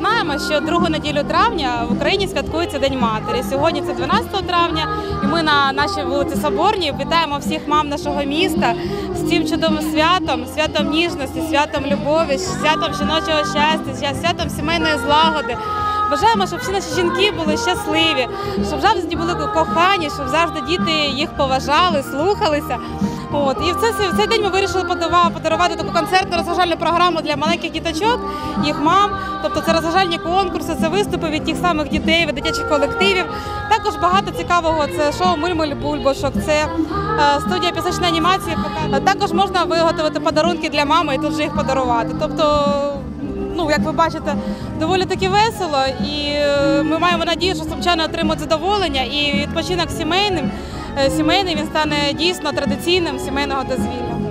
нагадаємо, що другу неділю травня в Україні святкується День матері. Сьогодні це 12 травня, і ми на нашій вулиці Соборній вітаємо всіх мам нашого міста з цим чудовим святом, святом ніжності, святом любові, святом жіночого щастя, святом сімейної злагоди. Бажаємо, щоб всі наші жінки були щасливі, щоб завжди були кохані, щоб завжди діти їх поважали, слухалися. От і в цей, в цей день ми вирішили подарувати таку концертну розважальну програму для маленьких діточок, їх мам. Тобто це розважальні конкурси, це виступи від тих самих дітей, від дитячих колективів. Також багато цікавого. Це шоу Мильмиль це е, студія пісочної анімації. Також можна виготовити подарунки для мами і тут же їх подарувати. Тобто як ви бачите, доволі таки весело, і е, ми маємо надію, що сумчани отримують задоволення і відпочинок сімейним. е, Сімейний він стане дійсно традиційним сімейного дозвілля.